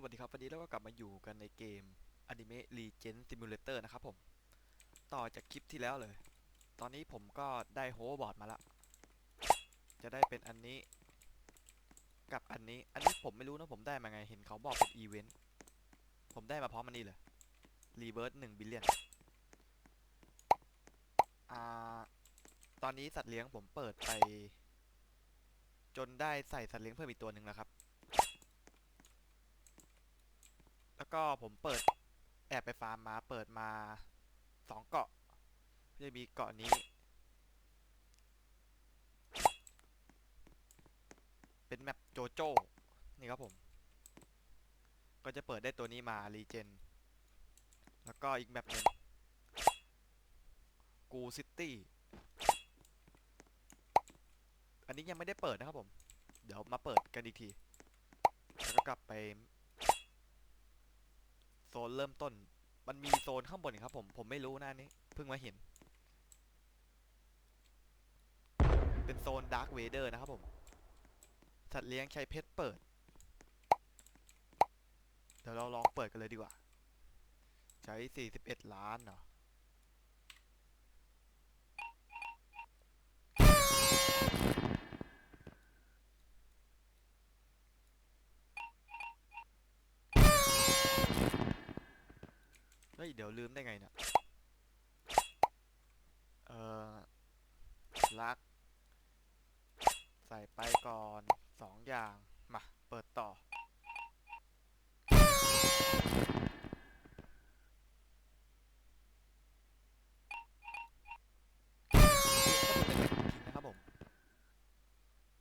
สวัสดีครับวันนี้เราก็กลับมาอยู่กันในเกม Anime Legend Simulator นะครับผม ต่อจากคลิปที่แล้วเลย ตอนนี้ผมก็ได้โฮบอร์ดมาละ จะได้เป็นอันนี้กับอันนี้ อันนี้ผมไม่รู้นะผมได้มาไง เห็นเขาบอกเป็นอีเวนต์ ผมได้มาพร้อมมันนี่เลยรีเบิร์หนึ่งบิลเลียนอ่า ตอนนี้สัตว์เลี้ยงผมเปิดไป จนได้ใส่สัตว์เลี้ยงเพิ่มอีกตัวหนึ่งแล้วครับ แล้วก็ผมเปิดแอบไปฟาร์มมา เปิดมาสองเกาะจะมีเกาะนี้ เป็นแมปโจโจ้นี่ครับผม ก็จะเปิดได้ตัวนี้มารีเจน แล้วก็อีกแมปหนึ่งกูซิตี้ อันนี้ยังไม่ได้เปิดนะครับผม เดี๋ยวมาเปิดกันอีกที แล้วก็กลับไป โซนเริ่มต้น มันมีโซนข้างบนครับผม ผมไม่รู้นะอันนี้ เพิ่งมาเห็น เป็นโซนดาร์ v เวเดอร์นะครับผมสัตว์เลี้ยงใช้เพชรเปิด เดี๋ยวเราลองเปิดกันเลยดีกว่า ใช้ 41 ล้านเหรอ ยเดี๋ยวลืมได้ไงเนี่ยเออลัก ใส่ไปก่อนสองอย่าง มา เปิดต่อเกมก็ดูเล็กๆจริงๆนะครับผม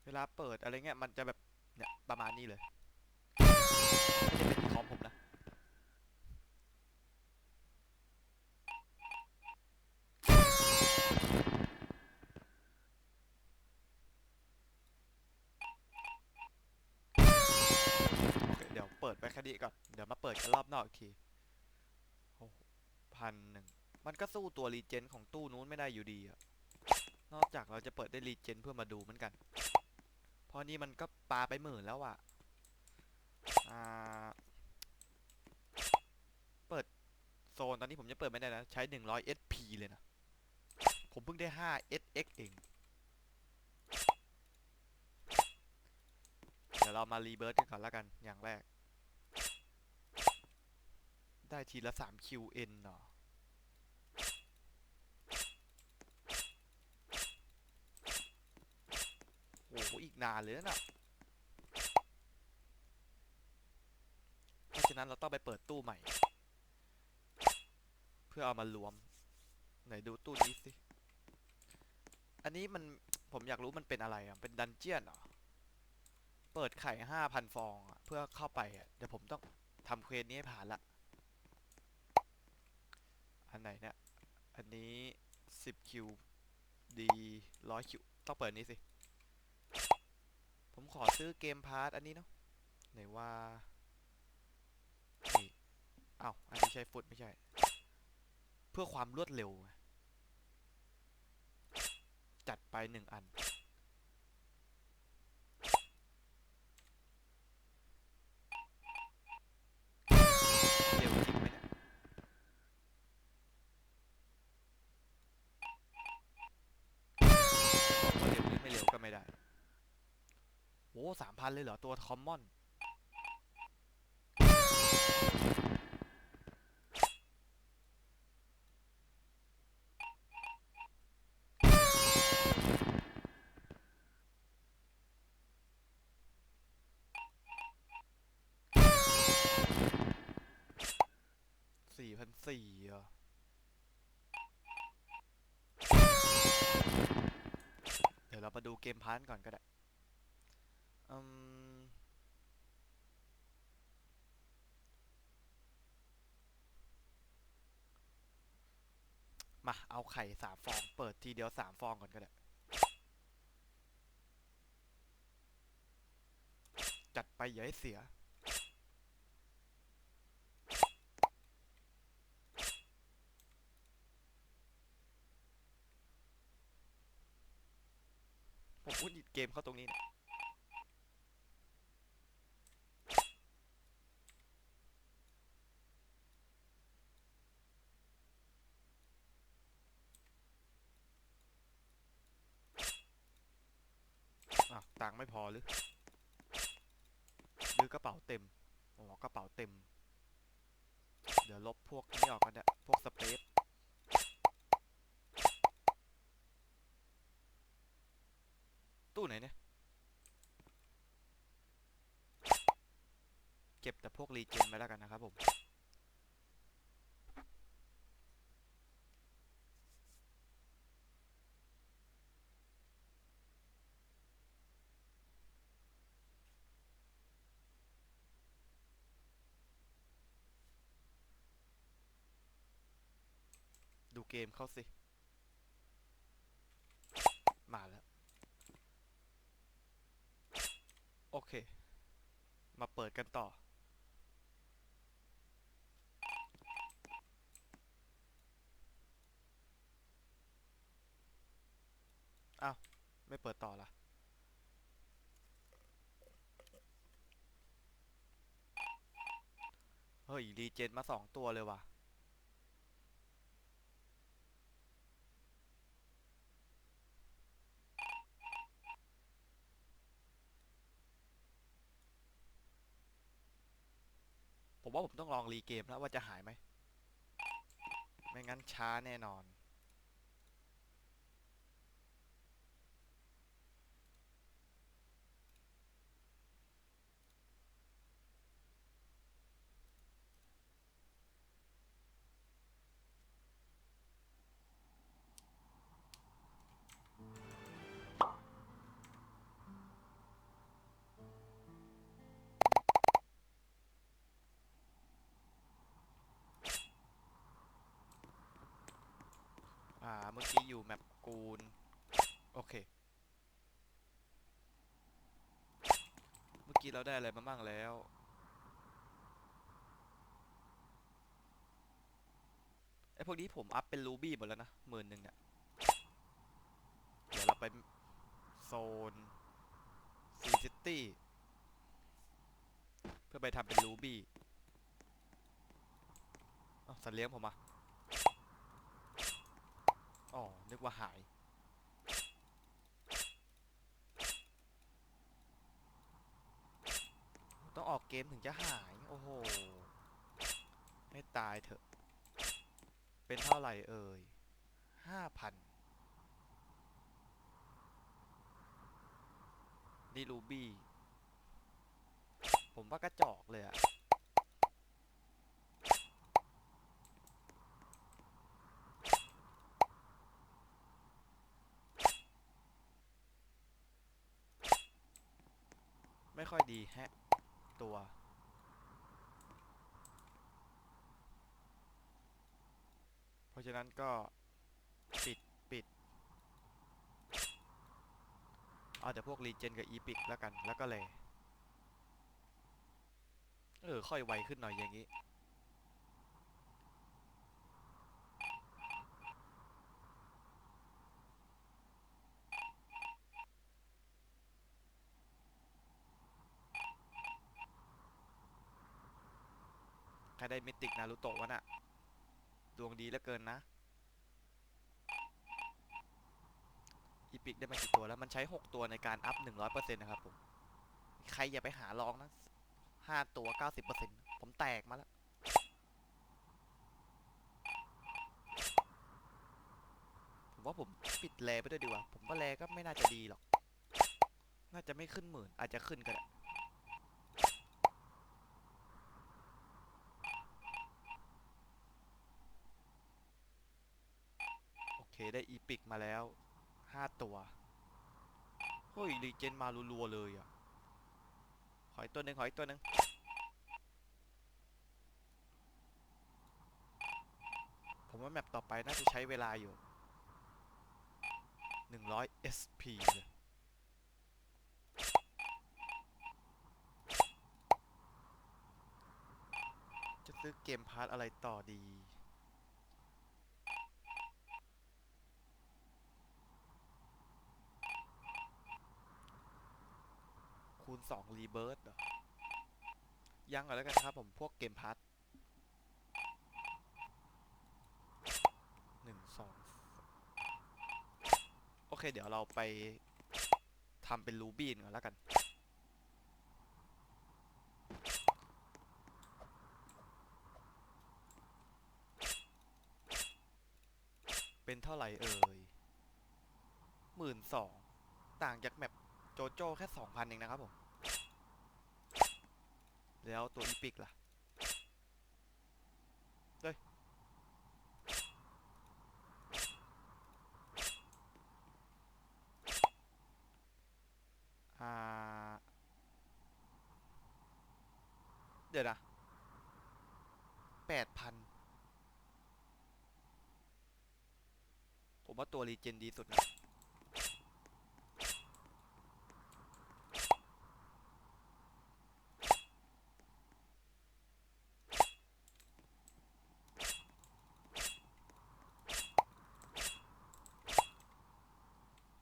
เวลาเปิดอะไรเงี้ย มันจะแบบ เนี่ย ประมาณนี้เลยไม่ได้เป็นคอมผมนะ โอเค เดี๋ยวเปิดไปแค่นี้ก่อน เดี๋ยวมาเปิดกันรอบนอกอีกทีโอ้พันหนึ่งมันก็สู้ตัวรีเจนของตู้นู้นไม่ได้อยู่ดีอะนอกจากเราจะเปิดได้รีเจนเพื่อมาดูเหมือนกัน เพราะนี่มันก็ปาไปหมื่นแล้วอะอ่า เปิดโซนตอนนี้ผมยังเปิดไม่ได้นะ ใช้100 SP เลยนะ ผมเพิ่งได้5 SX เอง เดี๋ยวเรามารีเบิร์ตกันก่อนแล้วกันอย่างแรก ได้ทีละ3 QN เอ็นเนาะโอ้โหอีกนานเลยนะเพราะฉะนั้นเราต้องไปเปิดตู้ใหม่ เพื่อเอามารวม ไหนดูตู้นี้สิ อันนี้มันผมอยากรู้มันเป็นอะไรอะ เป็นดันเจียนเหรอ เปิดไข่ห้าพันฟองอะเพื่อเข้าไปอะเดี๋ยวผมต้องทำเควสนี้ให้ผ่านละ อันไหนเนี่ย อันนี้สิบคิวดีร้อยคิวต้องเปิดนี้สิ ผมขอซื้อเกมพาร์ทอันนี้เนาะ ไหนว่านี่อ้าว อันนี้ใช้ฟุตไม่ใช่ เพื่อความรวดเร็ว จัดไปหนึ่งอัน เร็วจริงไหมเนี่ย บอกว่าเร็วหรือไม่เร็วก็ไม่ได้ โอ้ สามพันเลยเหรอ ตัวคอมมอน สี่พันสี่อะเดี๋ยวเรามาดูเกมพาร์ทก่อนก็ได้ อืมมา เอาไข่สามฟอง เปิดทีเดียวสามฟองก่อนก็ได้ จัดไปอย่าให้เสีย ผมพูดอีกเกมเข้าตรงนี้นะ ตังค์ไม่พอหรือ หรือกระเป๋าเต็ม อ๋อ กระเป๋าเต็ม เดี๋ยวลบพวกนี้ออกกันเนี่ย พวกสเปซตู้ไหนเนี่ย เก็บแต่พวกรีเจนไปแล้วกันนะครับผม เกมเข้าสิ มาแล้ว โอเค มาเปิดกันต่อ อ้าว ไม่เปิดต่อละเฮ้ย รีเจนมาสองตัวเลยว่ะ ว่าผมต้องลองรีเกมแล้วว่าจะหายไหม ไม่งั้นช้าแน่นอน เมื่อกี้อยู่แมปกูนโอเค เมื่อกี้เราได้อะไรมาบ้างแล้ว ไอพวกนี้ผมอัพเป็นรูบี้หมดแล้วนะหมื่นหนึ่งเนี่ย เดี๋ยวเราไปโซนซีซิตี้ เพื่อไปทำเป็นรูบี้อ้าวสัตว์เลี้ยงผมอะ อ๋อ นึกว่าหาย ต้องออกเกมถึงจะหาย โอ้โห ให้ตายเถอะ เป็นเท่าไหร่เอ่ยห้าพันนี่รูบี้ ผมว่ากระจอกเลยอะ ไม่ค่อยดีแฮะ ตัว เพราะฉะนั้นก็ปิดปิด เอาแต่พวกรีเจนกับอีปิดแล้วกันแล้วก็เลย เออ ค่อยไวขึ้นหน่อยอย่างนี้ ได้มิติกนารูโตะวะน่ะ ดวงดีเหลือเกินนะ อีพิกได้มากี่ตัวแล้วมันใช้ 6 ตัวในการอัพ 100%นะครับผม ใครอย่าไปหาลองนะ 5 ตัว 90%ผมแตกมาแล้วผมว่าผมปิดแลไปด้วยดีกว่า ผมว่าแลก็ไม่น่าจะดีหรอก น่าจะไม่ขึ้นหมื่นอาจจะขึ้นก็ได้ เคได้อีพิกมาแล้ว5ตัวเฮ้ยรีเจนมารัวๆเลยอะขออีกตัวหนึ่งขออีกตัวหนึ่งผมว่าแมปต่อไปน่าจะใช้เวลาอยู่ 100 SP เลยจะซื้อเกมพาร์ทอะไรต่อดี คูณ2รีเบิร์ดเหรอยังก่อนแล้วกันครับผมพวกเกมพาร์ทหนึ่งสองโอเค เดี๋ยวเราไปทำเป็นรูบี้ก่อนแล้วกัน เป็นเท่าไหร่เอ่ยหมื่นสองต่างจากแมปโจโจ้แค่สองพันเองนะครับผม แล้วตัวอีพิกล่ะเฮ้ยเดี๋ยวนะแปดพันผมว่าตัวรีเจนดีสุดนะ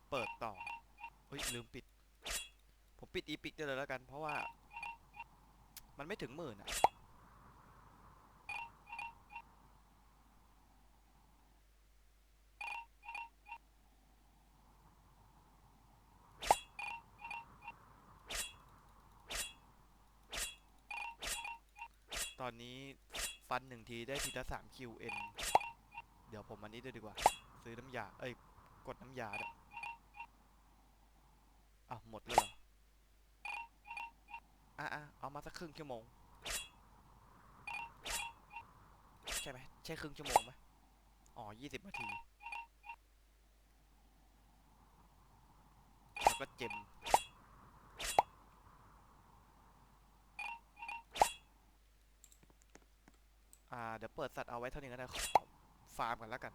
เปิดต่อ เฮ้ย ลืมปิด ผมปิดอีพิกได้เลยแล้วกัน เพราะว่า มันไม่ถึงหมื่นอะตอนนี้ฟันหนึ่งทีได้ทีละสามคิวเอ็นเดี๋ยวผมอันนี้ด้วยดีกว่า ซื้อน้ำยา เอ้ย กดน้ำยาด้วย อะหมดแล้วเหรอ อะอะเอามาสักครึ่งชั่วโมง ใช่ไหมใช่ครึ่งชั่วโมงไหมอ๋อยี่สิบนาทีแล้วก็เจมอ่า เดี๋ยวเปิดสัตว์เอาไว้เท่านี้ก็ได้ฟาร์มกันแล้วกัน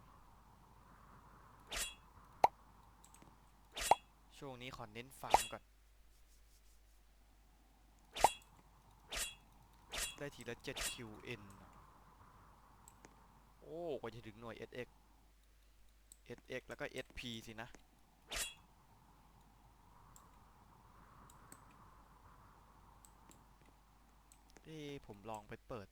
ช่วงนี้ขอเน้นฟาร์มก่อน ได้ทีละ 7 QN โอ้กว่าจะถึงหน่วย SX SX แล้วก็ SP สินะเอ้ผมลองไปเปิด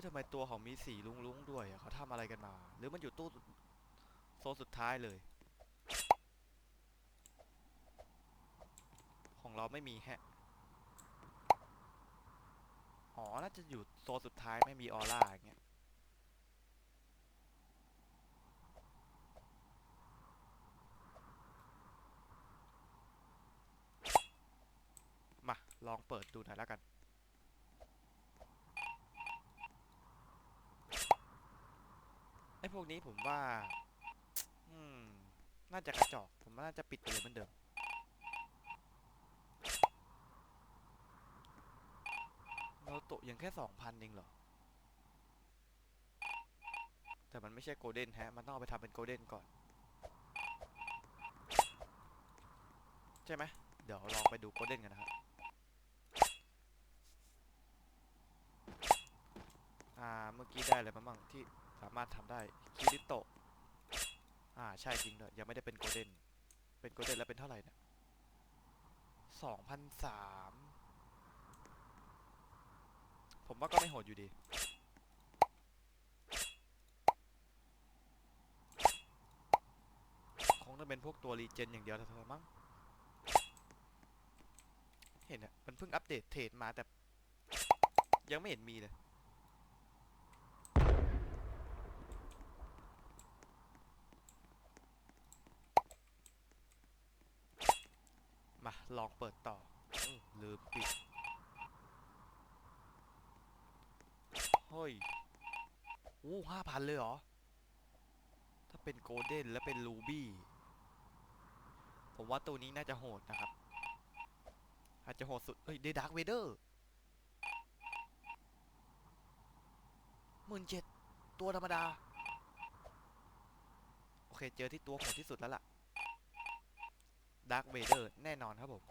้ยทำไมตัวเขามีสีลุ้งๆด้วยอะเขาทำอะไรกันมา หรือมันอยู่ตู้โซนสุดท้ายเลย ของเราไม่มีแฮะ อ๋อ น่าจะอยู่โซนสุดท้ายไม่มีออร่าอย่างเงี้ยมา ลองเปิดดูหน่อยแล้วกัน ไอ้พวกนี้ผมว่า อืม น่าจะกระจอก ผมว่าน่าจะปิดไปเลยเหมือนเดิม โนโตะยังแค่สองพันเองเหรอ แต่มันไม่ใช่โกลเด้นฮะ มันต้องเอาไปทำเป็นโกลเด้นก่อน ใช่ไหม เดี๋ยวลองไปดูโกลเด้นกันนะครับอ่าเมื่อกี้ได้อะไรมาบ้างที่ สามารถทำได้คิริโตะอ่าใช่จริงด้วยยังไม่ได้เป็นโกลเด้นเป็นโกลเด้นแล้วเป็นเท่าไหร่เนี่ยสองพันสามผมว่าก็ไม่โหดอยู่ดี คงต้องเป็นพวกตัวรีเจนอย่างเดียวเท่านั้นมั้ง เห็นอะมันเพิ่งอัปเดตเทรดมาแต่ ยังไม่เห็นมีเลย ลองเปิดต่ออลืมปิดเฮ้ยอู้ห้าพันเลยเหรอ ถ้าเป็นโกลเด้นและเป็นรูบี้ ผมว่าตัวนี้น่าจะโหดนะครับ อาจจะโหดสุด เฮ้ยได้ดาร์เวเดอร์หมื่นเจ็ดตัวธรรมดา โอเค เจอที่ตัวโหดที่สุดแล้วล่ะ ดาร์คเวเดอร์แน่นอนครับผม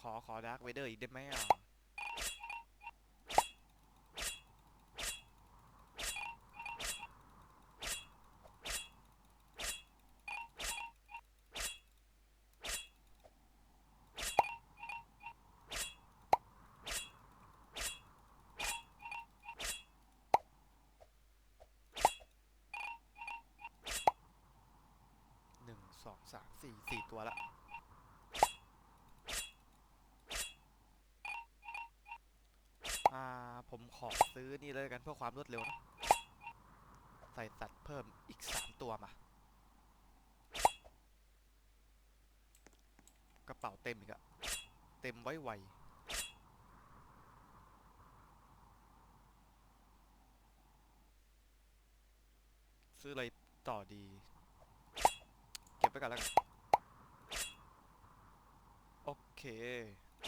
ขอ ขอดาร์คเวเดอร์อีกได้ไหมอะ หนึ่งสอง สี่สี่ตัวละอ่าผมขอซื้อนี่เลยกันเพื่อความรวดเร็วนะใส่สัตว์เพิ่มอีกสามตัวมากระเป๋าเต็มอีกอะเต็มไว้ไวซื้ออะไรต่อดี เก็บไว้ก่อนแล้วกัน เค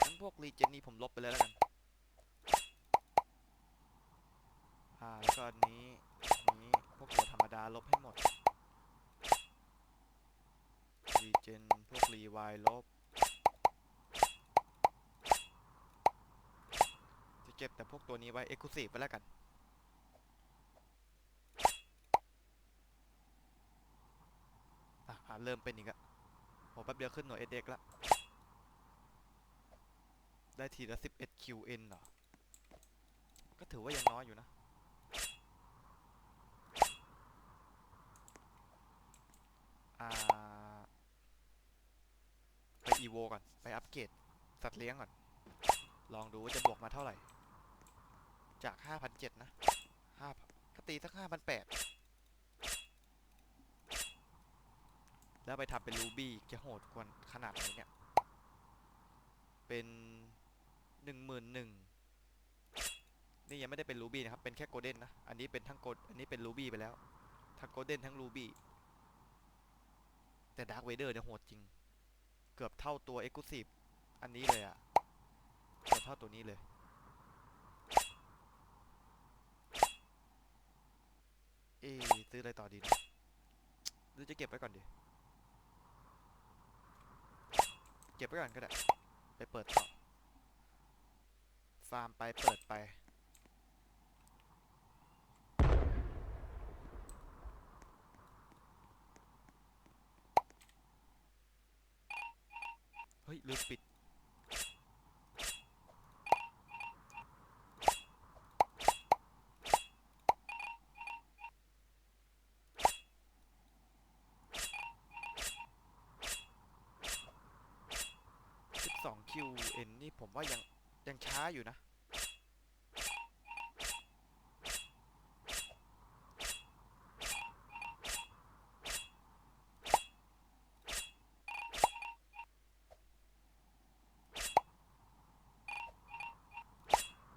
งั้นพวกรีเจนนี้ผมลบไปเลยแล้วกัน อ่า แล้วก็นี้ นี้ พวกตัวธรรมดาลบให้หมด รีเจน พวกรีวายลบ จะเก็บแต่พวกตัวนี้ไว้เอ็กซ์คลูซีฟไปแล้วกันอะเริ่มเป็นอีกอะโหแป๊บเดียวขึ้นหน่วย SX ละ ได้ทีละ 11 QN เหรอ ก็ถือว่ายังน้อยอยู่นะ อ่า ไปอีโวก่อน ไปอัปเกรดสัตว์เลี้ยงก่อน ลองดูว่าจะบวกมาเท่าไหร่ จาก5,700นะ5ก็ตีสัก5,800แล้วไปทำเป็นรูบี้จะโหดกว่าขนาดไหนเนี่ย เป็น หนึ่งหมื่นหนึ่งนี่ยังไม่ได้เป็นรูบี้นะครับ เป็นแค่โกลเด้นนะ อันนี้เป็นทั้งโกลอันนี้เป็นรูบี้ไปแล้ว ทั้งโกลเด้นทั้งรูบี้แต่ดาร์ v เวเดอร์เนี่ยโหดจริง เกือบเท่าตัวเอ็กซ์คลูซีฟอันนี้เลยอะเกือบเท่าตัวนี้เลยเอะซื้ออะไรต่อดีนะหรือจะเก็บไว้ก่อนดี เก็บไว้ก่อนก็ได้ ไปเปิดต่อ ฟาร์มไปเปิดไป เฮ้ยลืมปิด 12 QN นี่ผมว่ายัง ยังช้าอยู่นะ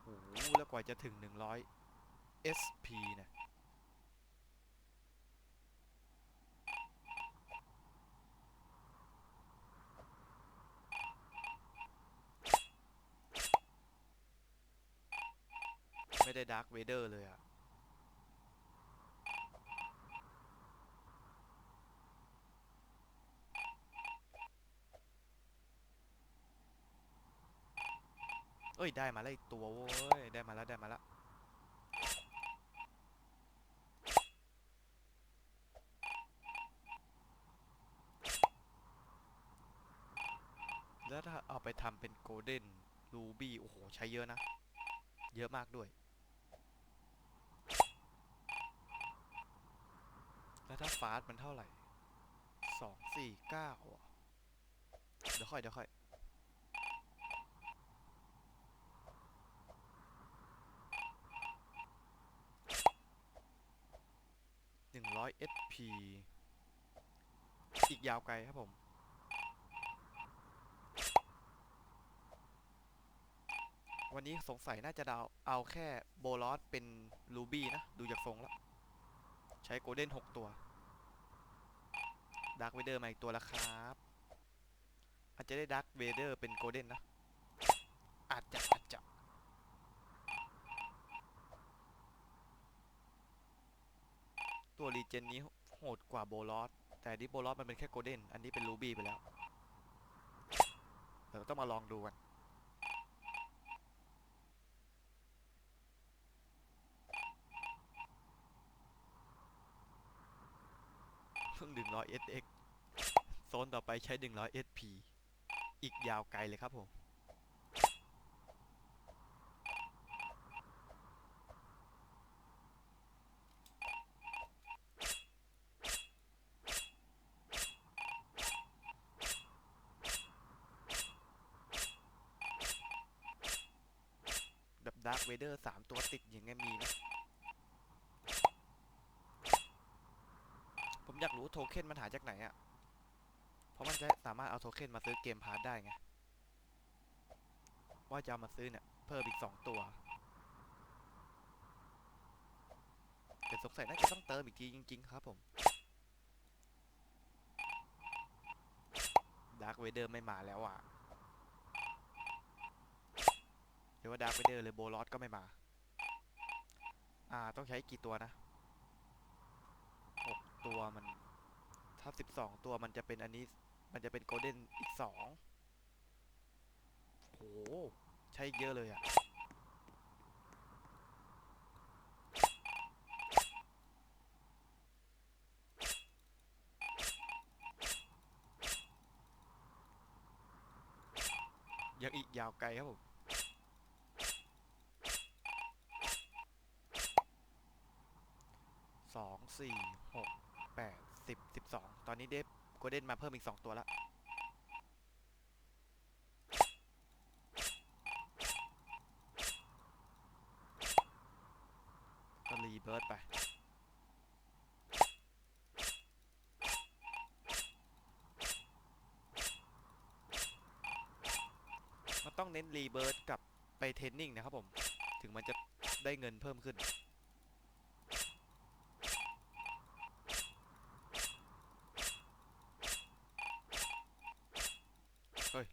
โอ้โหแล้วกว่าจะถึง 100 SP นะ่ะ ไม่ได้ดาร์ v เวเดอร์เลยอะเอ้ย ได้มาแล้วอีกตัวโว้ย ได้มาแล้ว ได้มาแล้ว แล้วถ้าเอาไปทำเป็นโกลเด้นรูบี้ โอ้โห ใช้เยอะนะ เยอะมากด้วย แล้วถ้าฟาสต์มันเท่าไหร่สองสี่เก้าอะเดี๋ยวค่อยเดี๋ยวค่อยหนึ่งร้อย SP อีกยาวไกลครับผมวันนี้สงสัยน่าจะดาวเอาแค่โบลอสเป็นรูบี้นะ ดูจากทรงแล้ว ใช้โกลเด้น6ตัวดาร์ v เวเดอร์มาอีกตัวล้วครับ อาจจะได้ดาร์ v เวเดอร์เป็นโกลเด้นนะ อาจจะอาจจะตัวรีเจนนี้โหดกว่าโบลอสแต่อันนี้โบลอสมันเป็นแค่โกลเด้นอันนี้เป็นรูบี้ไปแล้วเดี๋ยวต้องมาลองดูกัน พิ่ง100 SX โซนต่อไปใช้100 SP อีกยาวไกลเลยครับผมแบบดาร์ v เวเดอร์สามตัวติดอย่างเงี้ยมีไหมผมอยากรู้ โทเค็นมันหาจากไหนอะเพราะมันจะสามารถเอาโทเค็นมาซื้อเกมพาร์ทได้ไง ว่าจะเอามาซื้อเนี่ย เพิ่มอีกสองตัว แต่สงสัยน่าจะต้องเติมอีกทีจริง ๆ ครับผมดาร์ v เวเดอร์ไม่มาแล้วอะเดี๋ยวว่าดาร์ v เวเดอร์เลยโบลอสก็ไม่มา อ่า ต้องใช้กี่ตัวนะหกตัวมัน ถ้าสิบสองตัวมันจะเป็นอันนี้ มันจะเป็นโกลเด้นอีกสองโห ใช้เยอะเลยอะ่ะ ยังอีกยาวไกลครับผมสองสี่หกแปด สิบสิบสองตอนนี้เดฟโกลเด้นมาเพิ่มอีกสองตัวละก็รีเบิร์ดไปมันต้องเน้นรีเบิร์ดกับไปเทรนนิ่งนะครับผม ถึงมันจะได้เงินเพิ่มขึ้น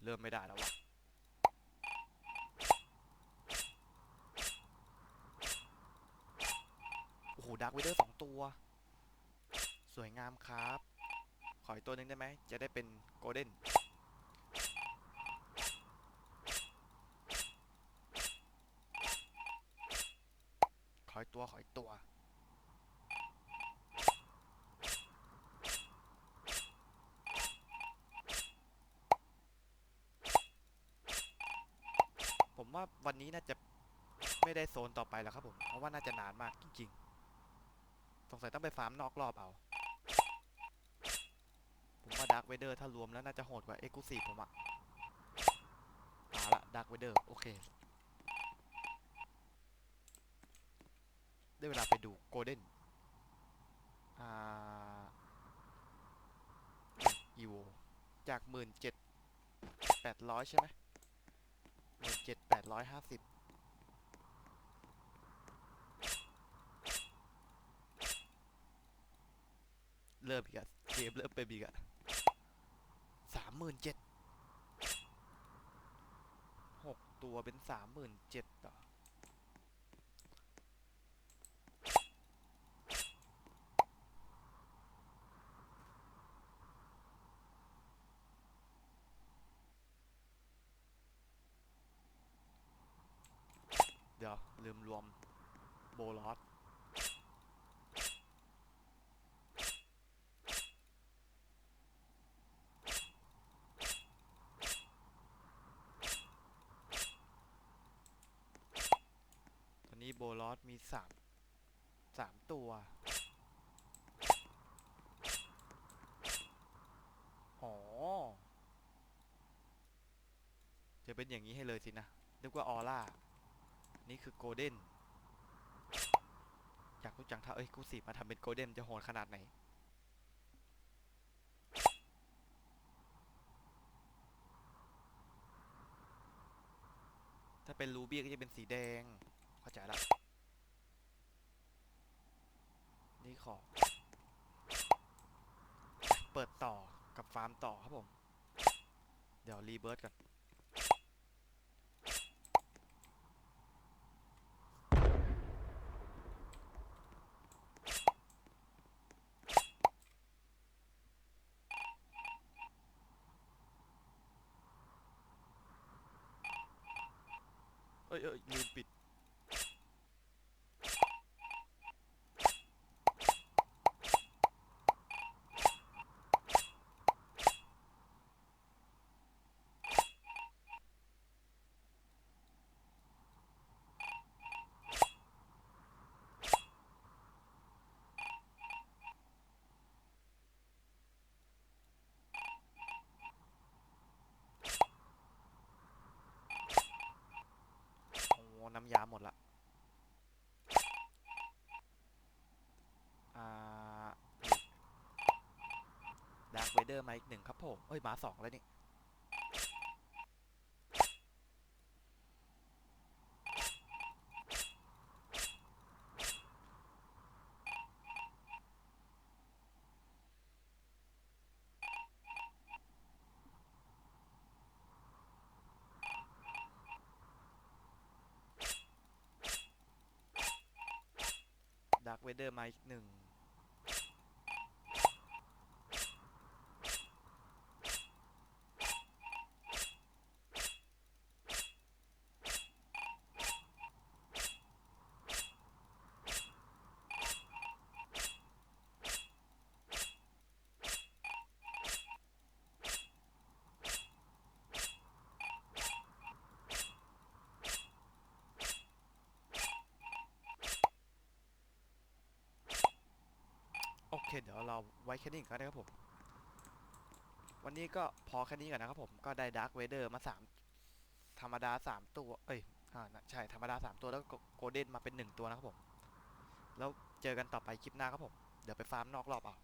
เริ่มไม่ได้แล้ววะโอ้โหดักเวเดอร์สองตัว สวยงามครับ ขออีกตัวหนึ่งได้ไหม จะได้เป็นโกลเด้นขออีกตัว ขออีกตัว ผมว่าวันนี้น่าจะไม่ได้โซนต่อไปแล้วครับผม เพราะว่าน่าจะนานมากจริงๆ สงสัยต้องไปฟาร์มนอกรอบเอา ผมว่าด a r k เวเดอร์ถ้ารวมแล้วน่าจะโหดกว่าเอ็กซ์คูซีผมอะมาละด a r k เวเดอร์โอเค ได้เวลาไปดูโกลเด้น อ่าอีโวจากหมื่นเจ็ดแปดร้อยใช่ไหม หนึ่งเจ็ดแปดร้อยห้าสิบเริ่มอีกอะเกมเริ่มไปอีกอะสามหมื่นเจ็ดหกตัวเป็นสามหมื่นเจ็ดต่อ ดี๋ยว ลืมรวมโบลอสตอนนี้โบลอสมีสามสามตัวอ๋อจะเป็นอย่างนี้ให้เลยสินะ นึกว่าออร่า นี่คือโกลเด้นอยากรู้จังถ้าเอ้ยกูสีมาทำเป็นโกลเด้นจะโหดขนาดไหน ถ้าเป็นรูบี้ก็จะเป็นสีแดง เข้าใจละนี่ขอ เปิดต่อกับฟาร์มต่อครับผม เดี๋ยวรีเบิร์ดกัน เอ้ยเอ้ยลืมปิด โ้ำยาหมดละอ่าดาร์คเวเดอร์มาอีกหนึ่งครับผม เอ้ย มาสองแล้วนี่ ร์คเวเดอร์มาอีกหนึ่ง ยวเราไว้แค่นี้ก่อนนะครับผม วันนี้ก็พอแค่นี้ก่อนนะครับผม ก็ได้ดาร์คเวเดอร์มาสามธรรมดาสามตัว เอ้ยอ่าใช่ ธรรมดาสามตัวแล้วก็โกลเด้นมาเป็นหนึ่งตัวนะครับผม แล้วเจอกันต่อไปคลิปหน้าครับผม เดี๋ยวไปฟาร์มนอกรอบเอา